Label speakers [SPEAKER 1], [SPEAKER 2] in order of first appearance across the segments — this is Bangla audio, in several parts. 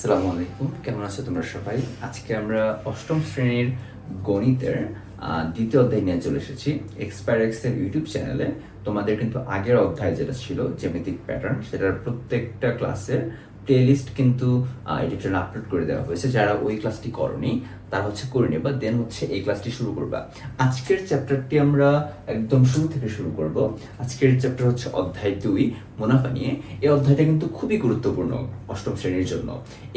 [SPEAKER 1] আসসালামু আলাইকুম। কেমন আছো তোমরা সবাই? আজকে আমরা অষ্টম শ্রেণির গণিতের দ্বিতীয় অধ্যায় নিয়ে চলে এসেছি। এক্সপায়ারেক্স এর ইউটিউব চ্যানেলে তোমাদের কিন্তু আগের অধ্যায় যেটা ছিল জ্যামিতিক প্যাটার্ন সেটার প্রত্যেকটা ক্লাসের প্লেলিস্ট কিন্তু এডিটর আপলোড করে দেওয়া হয়েছে। যারা ওই ক্লাসটি করনি, তারা হচ্ছে করে নেবা দেন হচ্ছে এই ক্লাসটি শুরু করবা। আজকের চ্যাপ্টারটি আমরা একদম শুরু থেকে শুরু করব। আজকের চ্যাপ্টার হচ্ছে অধ্যায় দুই, মুনাফা নিয়ে। এই অধ্যায়টা কিন্তু খুবই গুরুত্বপূর্ণ অষ্টম শ্রেণির জন্য।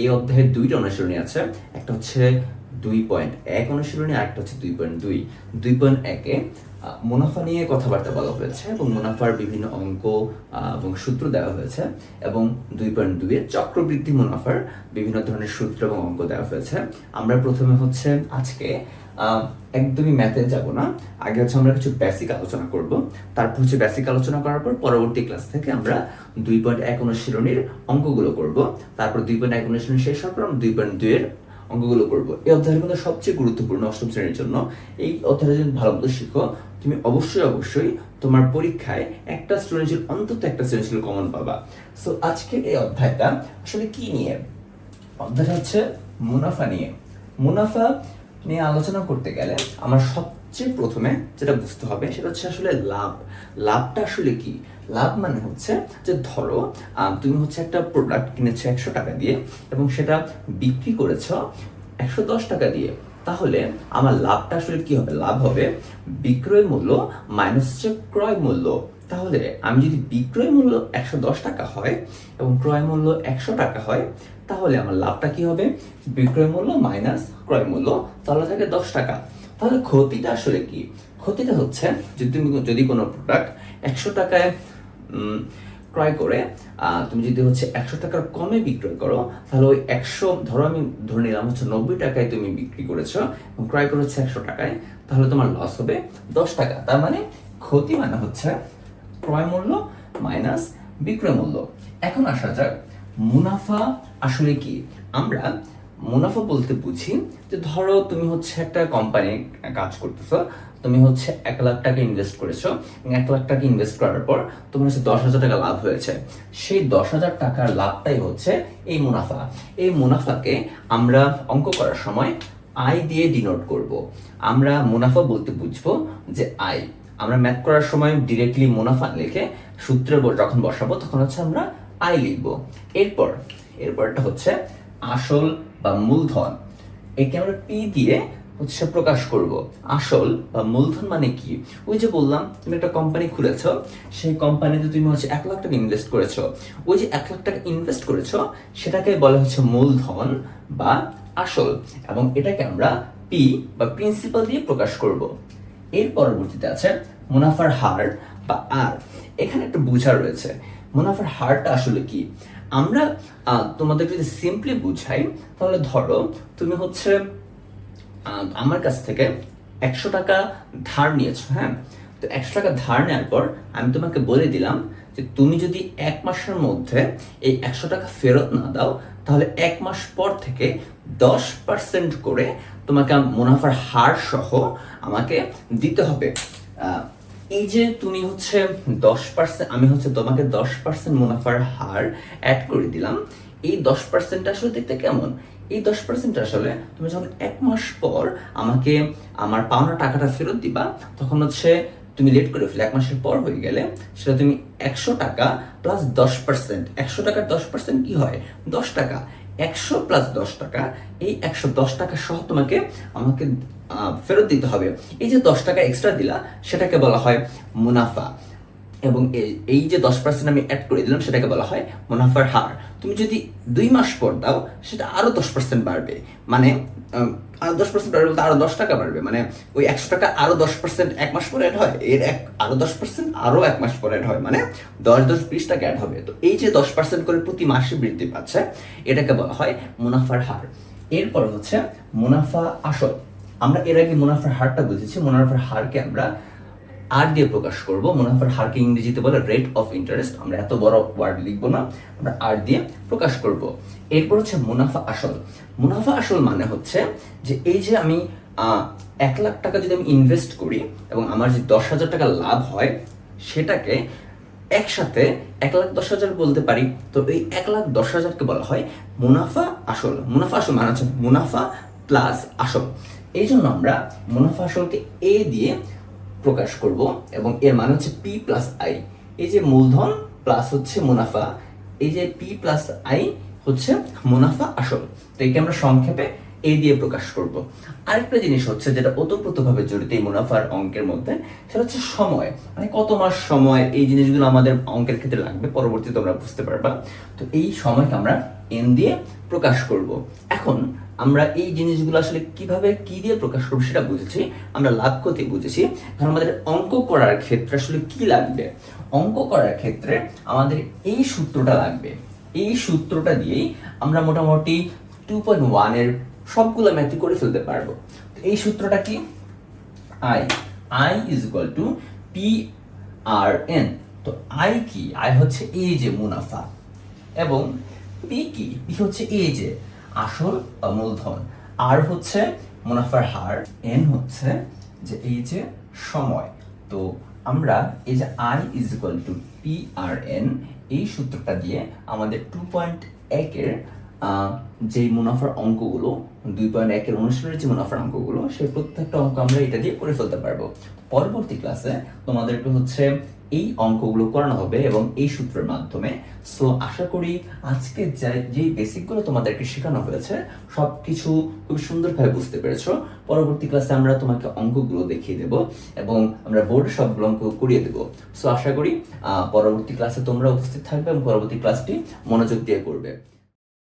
[SPEAKER 1] এই অধ্যায়ের দুইটা অনুশীলনী আছে। একটা হচ্ছে দুই পয়েন্ট এক অনুশীলনী, আর একটা হচ্ছে দুই পয়েন্ট দুই। দুই পয়েন্ট একে মুনাফা নিয়ে কথাবার্তা বলা হয়েছে এবং মুনাফার বিভিন্ন অঙ্ক এবং সূত্র দেওয়া হয়েছে এবং দুই পয়েন্ট দুইয়ে চক্রবৃদ্ধি মুনাফার বিভিন্ন ধরনের সূত্র এবং অঙ্ক দেওয়া হয়েছে। আমরা প্রথমে হচ্ছে আজকে একদমই ম্যাথে যাব না। আগে হচ্ছে আমরা কিছু বেসিক আলোচনা করব। তারপর হচ্ছে বেসিক আলোচনা করার পর পরবর্তী ক্লাস থেকে আমরা দুই পয়েন্ট এক অনুশীলনীর অঙ্কগুলো করব। তারপর দুই পয়েন্ট এক অনুশীলনী শেষ হওয়ার পর আমরা দুই পয়েন্ট দুইয়ের অঙ্কগুলো করব। এই অধ্যায়ের মধ্যে সবচেয়ে গুরুত্বপূর্ণ অষ্টম শ্রেণির জন্য। এই অধ্যায়টা যদি ভালো মতো শিখো তুমি অবশ্যই অবশ্যই তোমার পরীক্ষায় একটা সৃজনশীল অন্তত একটা সৃজনশীল কমন পাবা। সো আজকে এই অধ্যায়টা আসলে কি নিয়ে? অধ্যায়টা হচ্ছে মুনাফা নিয়ে। মুনাফা নিয়ে আলোচনা করতে গেলে আমার সবচেয়ে প্রথমে যেটা বুঝতে হবে সেটা হচ্ছে আসলে লাভ। লাভটা আসলে কি? লাভ মানে হচ্ছে যে ধরো তুমি হচ্ছে একটা প্রোডাক্ট কিনেছো একশো টাকা দিয়ে এবং সেটা বিক্রি করেছ একশো দশ টাকা দিয়ে। তাহলে আমার লাভটা আসলে কি হবে? লাভ হবে বিক্রয় মূল্য মাইনাস হচ্ছে ক্রয় মূল্য। তাহলে আমি যদি বিক্রয় মূল্য একশো দশ টাকা হয় এবং ক্রয় মূল্য একশো টাকা হয়, তাহলে আমার লাভটা কি হবে? বিক্রয় মূল্য মাইনাস ক্রয় মূল্য, তাহলে থাকে দশ টাকা। তাহলে ক্ষতিটা আসলে কি? ক্ষতিটা হচ্ছে যদি যদি কোনো প্রোডাক্ট একশো টাকায় ক্রয় করে তুমি যদি হচ্ছে একশো টাকার কমে বিক্রয় করো, তাহলে ওই একশো, ধরো আমি ধরে নিলাম হচ্ছে নব্বই টাকায় তুমি বিক্রি করেছ এবং ক্রয় করে হচ্ছে একশো টাকায়, তাহলে তোমার লস হবে দশ টাকা। তার মানে ক্ষতি মানে হচ্ছে ক্রয় মূল্য মাইনাস বিক্রয় মূল্য। এখন আসা যাক, মুনাফা আসলে কি? আমরা মুনাফা বলতে বুঝি যে ধরো তুমি হচ্ছে একটা কোম্পানি কাজ করতেছো, তুমি হচ্ছে এক লাখ টাকা ইনভেস্ট করেছ এক লাখ টাকা ইনভেস্ট করার পর তোমার হচ্ছে দশ হাজার টাকা লাভ হয়েছে। সেই দশ হাজার টাকার লাভটাই হচ্ছে এই মুনাফা। এই মুনাফাকে আমরা অঙ্ক করার সময় আয় দিয়ে ডিনোট করব। আমরা মুনাফা বলতে বুঝব যে আয় আমরা ম্যাথ করার সময় ডিরেক্টলি মুনাফা লিখে সূত্রে যখন বসাবো, তখন হচ্ছে আমরা আয় লিখব। এরপর, এরপরটা হচ্ছে আসল বা মূলধন। একে আমরা পি দিয়ে হচ্ছে প্রকাশ করব। আসল বা মূলধন মানে কি? ওই যে বললাম, তুমি একটা কোম্পানি খুলেছো, সেই কোম্পানিতে তুমি হচ্ছে এক লাখ টাকা ইনভেস্ট করেছ। ওই যে এক লাখ টাকা ইনভেস্ট করেছ, সেটাকে বলা হচ্ছে মূলধন বা আসল এবং এটাকে আমরা পি বা প্রিন্সিপাল দিয়ে প্রকাশ করব। এর পরবর্তীতে আছে মুনাফার হার বা আর এখানে একটা বোঝা রয়েছে। মুনাফার হারটা আসলে কি? আমরা তোমাদের যদি সিম্পলি বুঝাই, তাহলে ধরো তুমি হচ্ছে আমার কাছ থেকে একশো টাকা ধার নিয়েছো হ্যাঁ? তো একশো টাকা ধার নেওয়ার পর আমি তোমাকে বলে দিলাম যে তুমি যদি এক মাসের মধ্যে এই একশো টাকা ফেরত না দাও, তাহলে এক মাস পর থেকে দশ পার্সেন্ট করে তোমাকে মুনাফার হার সহ আমাকে দিতে হবে। এই যে তুমি হচ্ছে দশ পার্সেন্ট আমি হচ্ছে তোমাকে দশ পার্সেন্ট মুনাফার হার অ্যাড করে দিলাম, এই দশ পার্সেন্ট আসলে দেখতে কেমন? এই দশ পার্সেন্ট আসলে তুমি যখন এক মাস পর আমাকে আমার পাওনা টাকাটা ফেরত দিবা, তখন হচ্ছে তুমি লেট করে ফেলে, এক মাসের পর হয়ে গেলে সেটা তুমি একশো টাকা প্লাস দশ পার্সেন্ট একশো টাকার দশ পার্সেন্ট কি হয়? দশ টাকা। একশো প্লাস দশ টাকা, এই একশো দশ টাকা সহ তোমাকে আমাকে ফেরত দিতে হবে। এই যে দশ টাকা এক্সট্রা দিলা, সেটাকে বলা হয় মুনাফা। এবং এই- যে দশ পার্সেন্ট আমি অ্যাড করে দিলাম সেটাকে বলা হয় মুনাফার হার। তুমি যদি দুই মাস পর দাও সেটা আরও দশ পার্সেন্ট বাড়বে। মানে আহ, আরও দশ পার্সেন্ট বাড়বে বলতে আরও দশ টাকা বাড়বে। মানে ওই একশো টাকা আরও দশ পার্সেন্ট এক মাস পরে অ্যাড হয় এর এক আরও দশ পার্সেন্ট আরও এক মাস পরে অ্যাড হয়। মানে দশ দশ বিশ টাকা অ্যাড হবে। তো এই যে দশ পার্সেন্ট করে প্রতি মাসে বৃদ্ধি পাচ্ছে এটাকে বলা হয় মুনাফার হার। এরপর হচ্ছে মুনাফা আসল। আমরা এর আগে মুনাফার হারটা বুঝেছি। মুনাফার হারকে আমরা আর দিয়ে প্রকাশ করব। মুনাফার হারকে ইংরেজিতে বলে রেট অফ ইন্টারেস্ট আমরা এত বড় ওয়ার্ড লিখব না, আমরা আর দিয়ে প্রকাশ করব। এরপর হচ্ছে মুনাফা আসল। মুনাফা আসল মানে হচ্ছে যে এই যে আমি এক লাখ টাকা যদি আমি ইনভেস্ট করি এবং আমার যে দশ হাজার টাকা লাভ হয়, সেটাকে একসাথে এক লাখ দশ হাজার বলতে পারি। তো এই এক লাখ দশ হাজারকে বলা হয় মুনাফা আসল। মুনাফা আসল মানে হচ্ছে মুনাফা প্লাস আসল। এই জন্য আমরা মুনাফা আসলকে এ দিয়ে প্রকাশ করব এবং এর মানে হচ্ছে পি প্লাস আই এই যে মূলধন প্লাস হচ্ছে মুনাফা, এই যে পি প্লাস আই হচ্ছে মুনাফা আসল। তো একে আমরা সংক্ষেপে এ দিয়ে প্রকাশ করব। আরেকটা জিনিস হচ্ছে যেটা ওতপ্রোতভাবে জড়িত এই মুনাফার অঙ্কের মধ্যে, সেটা হচ্ছে সময়। মানে কত মাস সময় এই জিনিসগুলো আমাদের অঙ্কের ক্ষেত্রে লাগবে, পরবর্তীতে তোমরা বুঝতে পারবা। তো এই সময়কে আমরা এন দিয়ে প্রকাশ করব। এখন আমরা এই জিনিসগুলো আসলে কীভাবে, কি দিয়ে প্রকাশ করব সেটা বুঝেছি। আমরা লাভ ক্ষতি বুঝেছি। কারণ আমাদের অঙ্ক করার ক্ষেত্রে আসলে কি লাগবে? অঙ্ক করার ক্ষেত্রে আমাদের এই সূত্রটা লাগবে। এই সূত্রটা দিয়েই আমরা মোটামুটি টু পয়েন্ট ওয়ানের সবগুলো ম্যাথই করে ফেলতে পারব। এই সূত্রটা কি? I I is equal to P R N তো আই কি? আই হচ্ছে এই যে মুনাফা। এবং পি কি? পি হচ্ছে এই যে আসল বা মূলধন। আর হচ্ছে মুনাফার হার, এন হচ্ছে যে এই যে সময়। তো আমরা এই যে I is equal to P R N এই সূত্রটা দিয়ে আমাদের টু পয়েন্ট একের যেই মুনাফার অঙ্কগুলো দুই পয়েন্ট একের অনুসারে যে মুনাফার অঙ্কগুলো, সেই প্রত্যেকটা অঙ্ক আমরা এটা দিয়ে করে ফেলতে পারব। পরবর্তী ক্লাসে তোমাদেরকে হচ্ছে এই অঙ্কগুলো করানো হবে এবং এই সূত্রের মাধ্যমে। সো আশা করি আজকে যে- বেসিকগুলো তোমাদেরকে শেখানো হয়েছে সব কিছু খুব সুন্দরভাবে বুঝতে পেরেছ। পরবর্তী ক্লাসে আমরা তোমাকে অঙ্কগুলো দেখিয়ে দেব এবং আমরা বোর্ডে সবগুলো অঙ্ক করিয়ে দেব। সো আশা করি পরবর্তী ক্লাসে তোমরা উপস্থিত থাকবে এবং পরবর্তী ক্লাসটি মনোযোগ দিয়ে করবে।